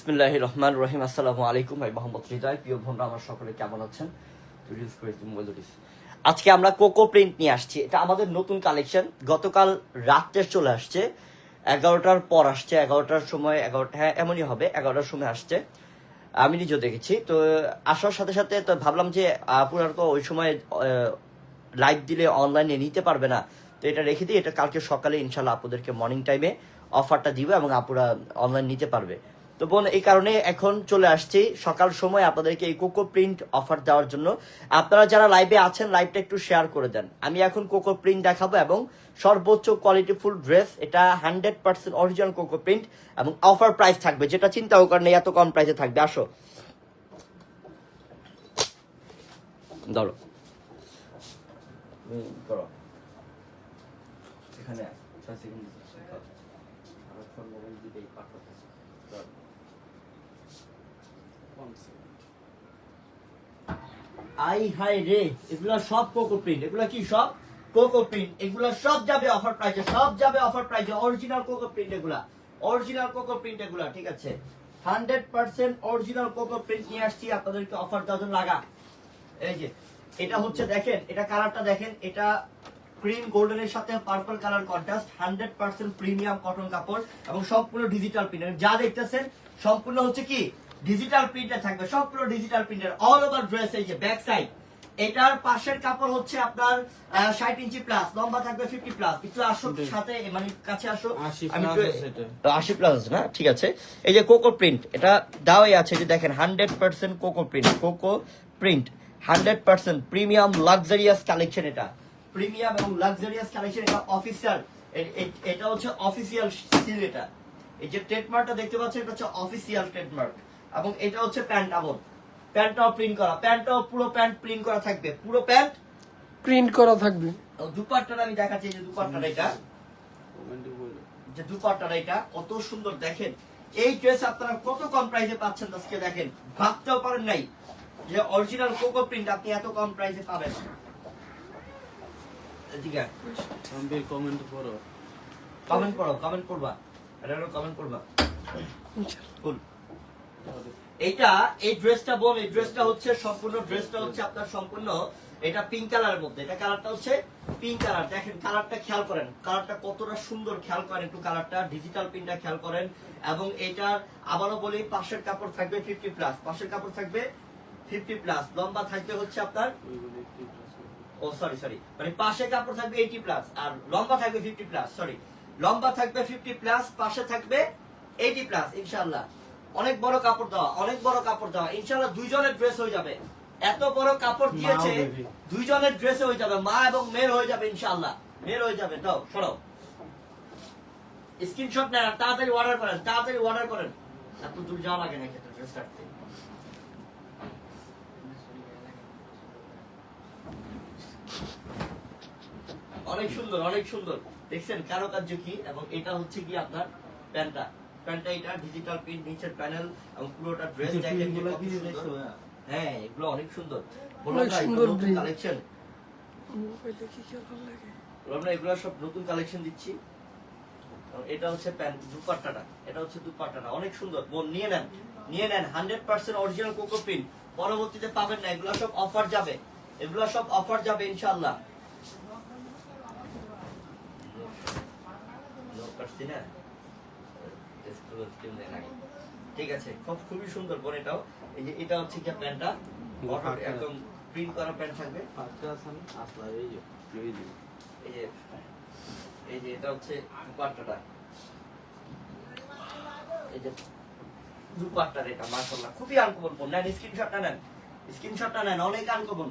বিসমিল্লাহ রহমান রহিম আসসালামু আলাইকুম ভাই মোহাম্মদ হৃদয়। প্রিয় বোনরা আমার সকলে কেমন আছেন? রিলিজ করেছি মোবাইল নোটিস আজকে আমরা কোকো প্রিন্ট নিয়ে আসছি। এটা আমাদের নতুন কালেকশন। গতকাল রাত্রে চলে আসছে। এগারোটার পর আসছে। এগারোটার সময়, এগারোটা হ্যাঁ এমনই হবে। এগারোটার সময় আসছে। আমি নিজেও দেখেছি। তো আসার সাথে সাথে তো ভাবলাম যে, আপনারা তো ওই সময় লাইভ দিলে অনলাইনে নিতে পারবে না। তো এটা রেখে দিই। এটা কালকে সকালে ইনশাল্লাহ আপনাদেরকে মর্নিং টাইমে অফারটা দিব এবং আপুরা অনলাইন নিতে পারবে। তো বোন, এই কারণে এখন চলে আসছি সকাল সময় আপনাদেরকে এই কোকো প্রিন্ট অফার দেওয়ার জন্য। আপনারা যারা লাইভে আছেন, লাইভটা একটু শেয়ার করে দেন। আমি এখন কোকো প্রিন্ট দেখাবো এবং সর্বোচ্চ কোয়ালিটি ফুল ড্রেস, এটা hundred percent original coco print এবং অফার প্রাইস থাকবে। যেটা চিন্তাও করেন এত কম প্রাইসে থাকবে। আসো। ধরো। করো এখানে আই হাই রে, এগুলো সব কোকো প্রিন্ট এগুলো কি সব? কোকো প্রিন্ট এগুলা সব যাবে অফার প্রাইসে সব যাবে অফার প্রাইসে অরিজিনাল কোকো প্রিন্ট এগুলা। অরিজিনাল কোকো প্রিন্ট এগুলা, ঠিক আছে? Hundred percent original coco print নিয়ে আসছি, আপনাদেরকে অফার দেওয়ার জন্য লাগা। এই যে, এটা হচ্ছে দেখেন, এটা কালারটা দেখেন, এটা ক্রিম গোল্ডেনের সাথে purple colour contrast hundred percent premium cotton কাপড় এবং সম্পূর্ণ ডিজিটাল প্রিন্ট যা দেখতেছেন, সম্পূর্ণ হচ্ছে কি? ডিজিটাল প্রিন্টার থাকবে সম্পূর্ণ digital printer all over dress এই যে ব্যাক সাইড এটার পাশের কাপড় হচ্ছে আপনার ষাট ইঞ্চি প্লাস লম্বা থাকবে ফিফটি প্লাস একটু আসো সাথে মানে কাছে আসো। 80 আমি আছে আশি প্লাস না? ঠিক আছে। এই যে কোকো প্রিন্ট এটা দেওয়াই আছে যে দেখেন hundred percent coco print coco print hundred percent premium luxurious collection এটা। প্রিমিয়াম এবং লাক্সারিয়াস কালেকশন এটা অফিসিয়াল এটা হচ্ছে অফিসিয়াল সিল এটা। এই যে ট্রেডমার্কটা দেখতে পাচ্ছেন এটা হচ্ছে অফিসিয়াল ট্রেডমার্ক এবং এটা হচ্ছে প্যান্ট আবন প্যান্টটাও প্রিন্ট করা। প্যান্টটাও পুরো প্যান্ট প্রিন্ট করা থাকবে। পুরো প্যান্ট? প্রিন্ট করা থাকবে। দুপাট্টাটা আমি দেখাচ্ছি এই যে দুপাট্টাটা এটা। যে দুপাট্টার এটা কত সুন্দর দেখেন। এই ড্রেস আপনারা কত কম প্রাইসে পাচ্ছেন আজকে দেখেন। ভাবতেও পারেন নাই যে অরিজিনাল কোকো প্রিন্ট আপনি এত কম প্রাইসে পাবেন। এদিকে কমেন্ট করো। কমেন্ট করো কমেন্ট করবা। এটা কমেন্ট করবা. এইটা এই ড্রেসটা বোন, এই ড্রেসটা হচ্ছে সম্পূর্ণ ড্রেসটা হচ্ছে আপনার সম্পূর্ণ, এটা পিঙ্ক কালারের মধ্যে। এটা কালারটা হচ্ছে পিঙ্ক কালার দেখেন কালারটা খেয়াল করেন। কালারটা কতটা সুন্দর খেয়াল করেন একটু কালারটা ডিজিটাল খেয়াল করেন। এবং এটার, আবারও বলি, পাশের কাপড় থাকবে ফিফটি প্লাস পাশের কাপড় থাকবে ফিফটি প্লাস লম্বা থাকবে হচ্ছে আপনার। ও সরি সরি মানে পাশে কাপড় থাকবে এইটি প্লাস আর লম্বা থাকবে ফিফটি প্লাস সরি লম্বা থাকবে ফিফটি প্লাস পাশে থাকবে এইটি প্লাস ইনশাল্লাহ অনেক বড় কাপড় দেওয়া অনেক বড় কাপড় দেওয়া। ইনশাল্লাহ দুইজনের ড্রেস হয়ে যাবে। এত বড় কাপড় দিয়েছে দুইজনের ড্রেসে হয়ে যাবে মা এবং মেয়ের হয়ে যাবে ইনশাল্লাহ মেয়ের হয়ে যাবে দাও সরো স্ক্রিনশট নেন তাড়াতাড়ি অর্ডার করেন তাড়াতাড়ি অর্ডার করেন। এত দূর যাওয়া লাগে না ক্ষেত্রে ড্রেস কাটতে। অনেক সুন্দর অনেক সুন্দর। দেখছেন কারও কার্য কি? এবং এটা হচ্ছে কি আপনার প্যান্টটা? প্যান্টটা এটা ডিজিটাল প্রিন্ট নিচের প্যানেল এবং পুরোটা ড্রেস সুন্দর। হ্যাঁ? এগুলো অনেক সুন্দর। কালেকশন আমরা এগুলো সব নতুন কালেকশন দিচ্ছি। এটা হচ্ছে প্যান্ট দুপাট্টাটা। এটা হচ্ছে দুপাট্টাটা। অনেক সুন্দর। বোন নিয়ে নেন। নিয়ে নেন। Hundred percent original coco print পরবর্তীতে পাবেন না। এগুলো সব অফার যাবে। এগুলো সব অফার যাবে ইনশাল্লাহ না? এগুলো skin দেন আগে। ঠিক আছে খুব খুবই সুন্দর বোন এটাও এই যে এটা হচ্ছে কি প্যান্টটা একদম প্রিন্ট করা প্যান্ট থাকবে। পাঁচটা আছে না? আসলা, এই যে, এই যে। এই যে এই যে এটা হচ্ছে দুপাট্টাটা। এই যে দুপাট্টার এটা মাশাআল্লাহ খুবই আনকমন ফোন নেন স্ক্রিনশটটা নেন। স্ক্রিনশটটা নেন অনেক আনকমন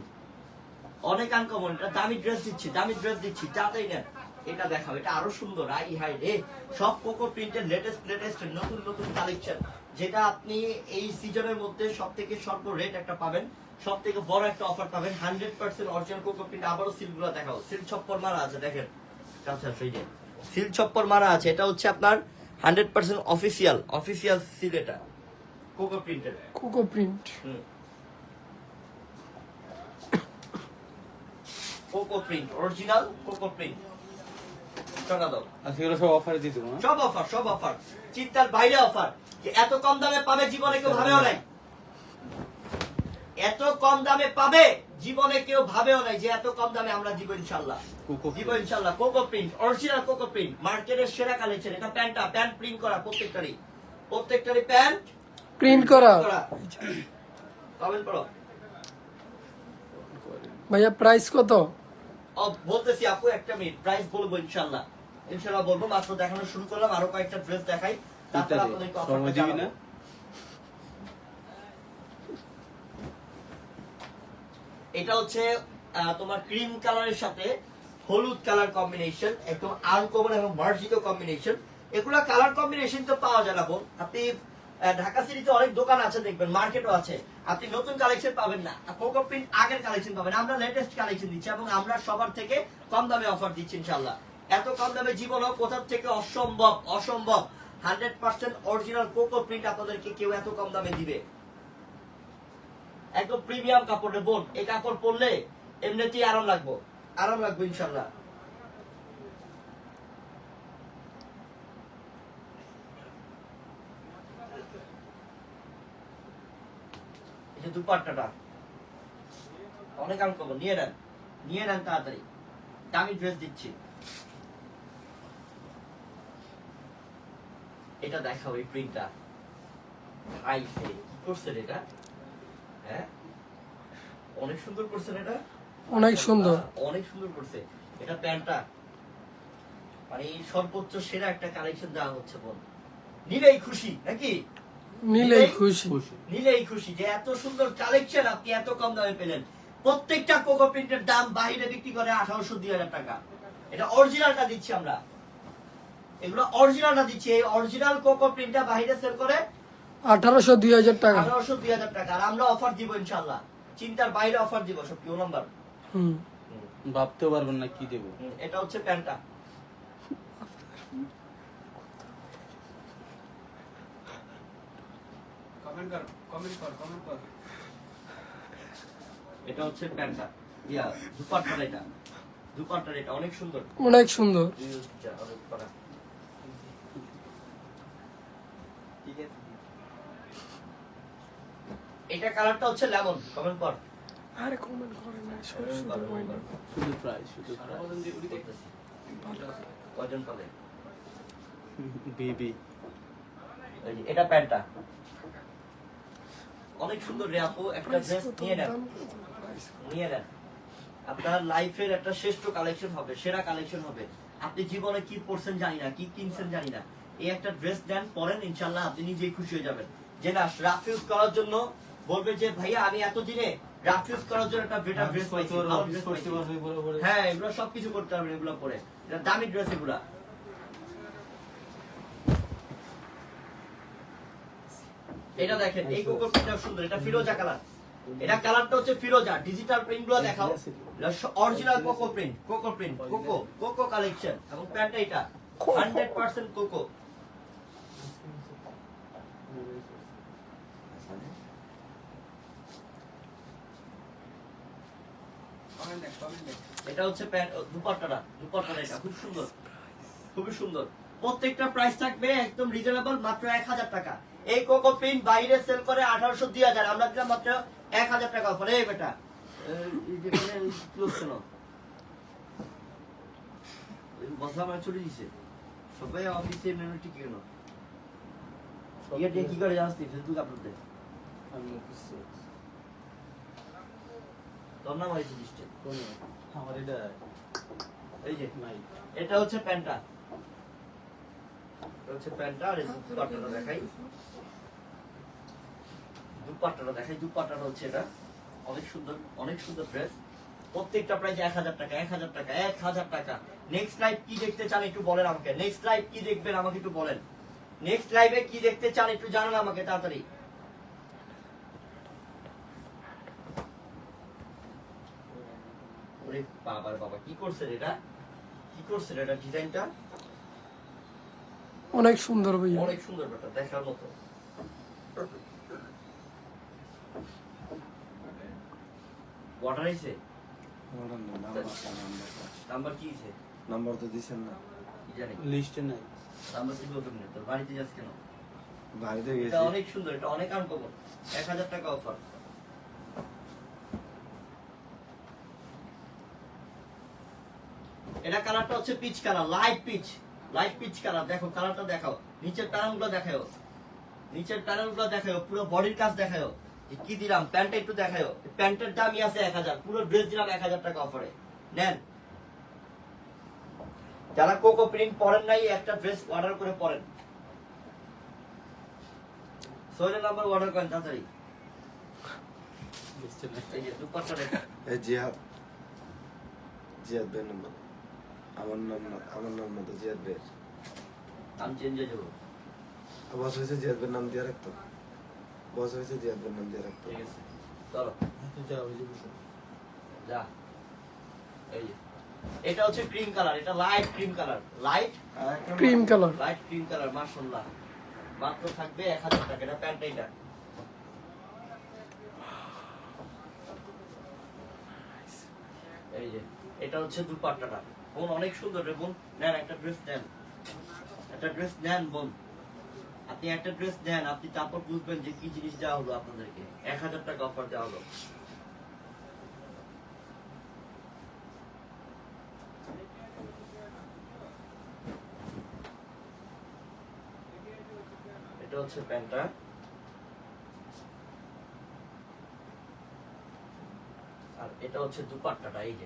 অনেক আনকমন এটা দামি ড্রেস দিচ্ছি দামি ড্রেস দিচ্ছি তাতেই নেন। এটা দেখাও এটা আরও সুন্দর আই হাই রে। সব কোকো প্রিন্টের লেটেস্ট লেটেস্ট নতুন নতুন কালেকশন যেটা আপনি এই সিজনের মধ্যে সব থেকে সর্ব রেট একটা পাবেন সব থেকে বড় একটা অফার পাবেন hundred percent original coco print আবারও সিলগুলো দেখাও। সিল ছপ্পর মারা আছে দেখেন। আচ্ছা সেই যে। সিল ছপ্পর মারা আছে এটা হচ্ছে আপনার hundred percent official official seal এটা কোকো প্রিন্টের coco print coco print original coco print টাকা দাও। আজকে সব অফারে দিয়ে দেবো সব অফার সব অফার চিন্তার বাইরে অফার যে এত কম দামে পাবে জীবনে কেউ ভাবেও নাই। এত কম দামে পাবে জীবনে কেউ ভাবেও নাই যে এত কম দামে আমরা দিব ইনশাল্লাহ। দিব ইনশাল্লাহ coco print original coco print মার্কেটের সেরা কালেকশন এটা প্যান্টটা প্যান্ট প্রিন্ট করা প্রত্যেকটারই। প্রত্যেকটারই প্যান্ট প্রিন্ট করা। কমেন্ট করো। ভাইয়া প্রাইস কত? বলতেছি আপু একটা মিনিট প্রাইস বলব ইনশাল্লাহ। ইনশাল্লাহ বলব মাত্র দেখানো শুরু করলাম আরও কয়েকটা ড্রেস দেখাই তারপর আপনাদেরকে অফারটা না? জানাব। এটা হচ্ছে তোমার ক্রিম কালারের সাথে হলুদ কালার কম্বিনেশন একদম আনকমন এবং মার্জিত কম্বিনেশন এগুলা কালার কম্বিনেশন তো পাওয়া যায় না বোন। আপনি ঢাকা সিটিতে অনেক দোকান আছে দেখবেন মার্কেটও আছে। আপনি নতুন কালেকশন পাবেন না। কোকো প্রিন্ট আগের কালেকশন পাবেন আমরা লেটেস্ট কালেকশন দিচ্ছি এবং আমরা সবার থেকে কম দামে অফার দিচ্ছি ইনশাল্লাহ এত কম দামে জীবনও কোথার থেকে অসম্ভব অসম্ভব। Hundred percent original coco print আপনাদেরকে কেউ এত কম দামে দিবে। একদম প্রিমিয়াম কাপড়ের, বোন, এই কাপড় পরলে এমনিতেই আরাম লাগবো। আরাম লাগবে, ইনশাল্লাহ। দুপাট্টাটা, অনেক আনকমন নিয়ে নেন। নিয়ে নেন তাড়াতাড়ি। দামি ড্রেস দিচ্ছি। এটা দেখাও এই প্রিন্টটা হাই কি করছেন এটা? হ্যাঁ? অনেক সুন্দর করছেন এটা? অনেক সুন্দর। অনেক সুন্দর করছে। এটা প্যান্টটা। মানে সর্বোচ্চ সেরা একটা কালেকশন দেওয়া হচ্ছে বোন নিলেই খুশি নাকি? নিলেই খুশি। নিলেই খুশি যে এত সুন্দর কালেকশন আপনি এত কম দামে পেলেন। প্রত্যেকটা কোকো প্রিন্টের দাম বাইরে বিক্রি করে আঠারোশো দুই হাজার টাকা। এটা অরিজিনালটা দিচ্ছি আমরা। এগুলো অরিজিনালটা দিচ্ছি। এই অরিজিনাল কোকো প্রিন্টটা বাইরে সেল করে আঠারোশো দুই হাজার টাকা। আঠারোশো দুই হাজার টাকা। আর আমরা অফার দিব ইনশাল্লাহ চিন্তার বাইরে অফার দিব সব কিউ নাম্বার হুম। ভাবতেও পারবেন না কি দেবো। এটা হচ্ছে প্যান্টটা। কমেন্ট কর কমেন্ট কর কমেন্ট কর। এটা হচ্ছে প্যান্টটা। ইয়া দুপাট্টার এটা। এটা অনেক সুন্দর। অনেক সুন্দর যা, অনেক করা। ঠিক আছে। এটা কালারটা হচ্ছে লেমন কমেন্ট কর। আরে কমেন্ট করে না শুধু শুধু শুধু পাবে বেবি। এটা প্যান্টটা। অনেক সুন্দর রে আপু একটা ড্রেস নিয়ে নেন। নিয়ে নেন। আপনার লাইফের একটা শ্রেষ্ঠ কালেকশন হবে সেরা কালেকশন হবে। আপনি জীবনে কি পড়ছেন জানি না কি কিনছেন জানি না। এই একটা ড্রেস দেন পরেন ইনশাল্লাহ আপনি নিজেই খুশি হয়ে যাবেন। যে না রাফিউজ করার জন্য বলবে যে ভাইয়া আমি এতদিনে করার জন্য একটা বেটার ড্রেস পাইছি। হ্যাঁ এগুলো সবকিছু করতে পারবেন এগুলো পরে। এটা দামি ড্রেস এগুলা। এটা দেখেন এই কোকো প্রিন্টটা সুন্দর এটা ফিরোজা কালার। এটা কালারটা হচ্ছে ফিরোজা ডিজিটাল প্রিন্টগুলো দেখাও। Original coco print coco print coco coco collection এবং প্যান্টটা এটা হান্ড্রেড পার্সেন্ট কোকো এটা হচ্ছে প্যান্ট দুপাট্টাটা দুপাট্টাটা এটা খুব সুন্দর। খুবই সুন্দর। প্রত্যেকটা প্রাইস থাকবে একদম রিজনেবল মাত্র এক হাজার টাকা। এই কোকো প্রিন্ট বাইরে সেল করে আঠারোশো দুই হাজার আমরা দিলাম মাত্র এক হাজার টাকা অফার এই বেটা। ছুটি দিছে সবাই অফিসে কেন ইয়ে কি করে তুই? ফেসবুক আপলোড দে। তোর নাম হয়েছে লিস্টে আমার এটা এই যে নাই এটা হচ্ছে প্যান্টটা। হচ্ছে প্যান্টটা আর এই দুপাট্টাটা দেখাই। দুপাট্টাটা দেখাই দুপাট্টাটা হচ্ছে এটা। অনেক সুন্দর অনেক সুন্দর ড্রেস প্রত্যেকটা প্রাইস এক হাজার টাকা এক হাজার টাকা এক হাজার টাকা। নেক্সট লাইভ কি দেখতে চান একটু বলেন আমাকে। নেক্সট লাইভ কি দেখবেন আমাকে একটু বলেন। নেক্সট লাইভে কি দেখতে চান একটু জানান আমাকে তাড়াতাড়ি। ওরে বাবার বাবা কি করছেন এটা? কি করছেন এটা ডিজাইনটা? অনেক সুন্দর ভাইয়া। অনেক সুন্দর ব্যাপার দেখার মতো। ওয়াটার আইছে? নাম্বার কি নাম্বার তো দিছেন না। কি জানি। লিস্টে নাই। নাম্বার তোর বাড়িতে যাস কেন? বাড়িতে এটা অনেক সুন্দর এটা অনেক আনকমন এক হাজার টাকা অফার এটা কালারটা হচ্ছে peach colour light peach light peach colour দেখো কালারটা দেখাও। নিচের প্যানেলগুলো দেখাও নিচের প্যানেলগুলো দেখাও পুরো বডির কাজ দেখাও যে কি দিলাম প্যান্টটা একটু দেখাও প্যান্টের দামই আছে এক হাজার পুরো ড্রেস দিলাম এক হাজার টাকা অফারে নেন। যারা কোকো প্রিন্ট পরেন নাই একটা ড্রেস অর্ডার করে পরেন। সোহেলের নাম্বার অর্ডার করেন তাড়াতাড়ি। এই যে দুপাট্টা জিহাদ জিহাদ ভাইয়ের নাম্বার আমার নাম না আমার নাম না তো জিহাদ ভাইয়ের নাম চেঞ্জ হয়ে যাব। বস হয়েছে জিহাদ ভাইয়ের নাম দিয়ে রাখতো। বস হয়েছে জিহাদ ভাইয়ের নাম দিয়ে রাখতো। ঠিক আছে চলো। তো ওই যে বসো। যা। এই যে। এটা হচ্ছে ক্রিম কালার এটা light cream colour light cream colour light cream colour মাশাআল্লাহ। মাত্র থাকবে এক হাজার টাকা এটা প্যান্ট এটা। এই যে এটা হচ্ছে দুপাট্টাটা। বোন অনেক সুন্দর রে বোন। নেন, একটা ড্রেস নেন। একটা ড্রেস নেন বোন। আপনি একটা ড্রেস নেন, আপনি তারপর বুঝবেন যে কি জিনিস দেওয়া হলো আপনাদেরকে। এক হাজার টাকা অফার দেওয়া হলো। এটা হচ্ছে প্যান্টটা। আর এটা হচ্ছে দুপাট্টাটা, এই যে।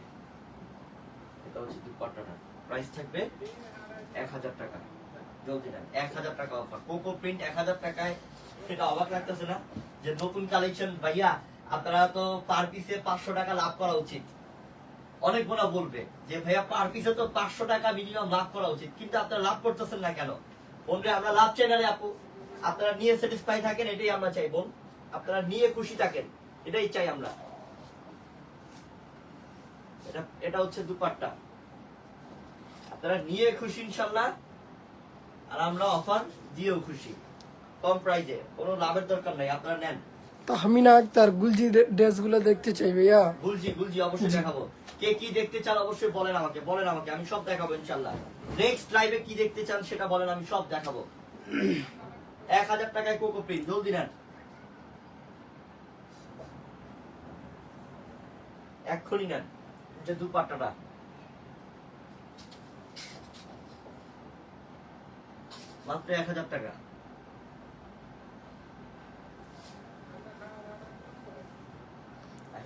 এটা হচ্ছে দুপাট্টাটা। প্রাইস থাকবে এক হাজার টাকা। জলদি নেন এক হাজার টাকা অফার কোকো প্রিন্ট এক হাজার টাকায় সেটা অবাক লাগতেছে না? যে নতুন কালেকশন ভাইয়া, আপনারা তো পার পিসে পাঁচশো টাকা লাভ করা উচিত। অনেক গোনা বলবে যে, ভাইয়া পার পিসে তো পাঁচশো টাকা মিনিমাম লাভ করা উচিত। কিন্তু আপনারা লাভ করতেছেন না কেন? বন্ধু আমরা লাভ চাই না রে আপু, আপনারা নিয়ে স্যাটিসফাই থাকেন, এটাই আমরা চাই, বোন। আপনারা নিয়ে খুশি থাকেন, এটাই চাই আমরা। এটা এটা হচ্ছে দুপাট্টা। আপনারা নিয়ে খুশি ইনশাল্লাহ আর আমরা অফার দিয়েও খুশি। কম প্রাইজে কোনো লাভের দরকার নাই আপনারা নেন। তাহমিনা আক্তার গুলজি ড্রেস দেখতে চাই ভাইয়া। গুলজি গুলজি অবশ্যই দেখাবো। কে কি দেখতে চান অবশ্যই বলেন আমাকে বলেন আমাকে আমি সব দেখাবো ইনশাল্লাহ। নেক্সট লাইভে কি দেখতে চান সেটা বলেন আমি সব দেখাবো। এক হাজার টাকায় কোকো প্রিন্ট জলদি নেন। এক্ষুনি নেন। যে দুপাট্টাটা। মাত্র এক হাজার টাকা।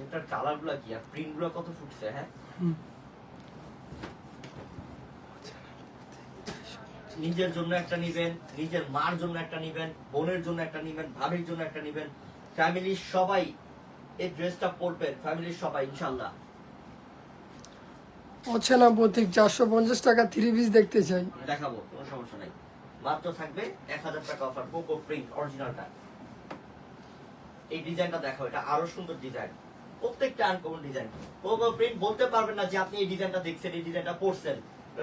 এটার কালারগুলা কি? আর প্রিন্টগুলো কত ফুটছে হ্যাঁ? নিজের জন্য একটা নিবেন নিজের মার জন্য একটা নিবেন বোনের জন্য একটা নিবেন ভাবির জন্য একটা নিবেন। ফ্যামিলির সবাই এই ড্রেসটা পরবেন ফ্যামিলির সবাই ইনশাল্লাহ অচেনা প্রতীক চারশো পঞ্চাশ টাকা থ্রি পিস দেখতে চাই। দেখাবো, কোনো সমস্যা নাই। মাত্র থাকবে এক হাজার টাকা অফার কোকো প্রিন্ট অরিজিনালটা এই ডিজাইনটা দেখো এটা আরও সুন্দর ডিজাইন প্রত্যেকটা আনকমন ডিজাইন কোকো প্রিন্ট বলতে পারবেন না যে আপনি এই ডিজাইনটা দেখছেন, এই ডিজাইনটা পড়ছেন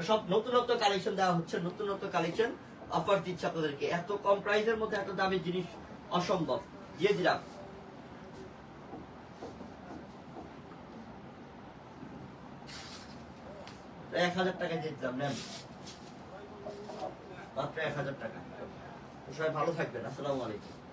সব নতুনত্ব কালেকশন দেওয়া হচ্ছে, নতুনত্ব কালেকশন অফার দিচ্ছে আপনাদেরকে। এত কম প্রাইসের মধ্যে এত দামি জিনিস অসম্ভব। দিয়ে দিলাম। এক হাজার টাকা দিয়ে দিলাম নেন। মাত্র এক হাজার টাকা। সবাই ভালো থাকবেন, আসসালামু আলাইকুম।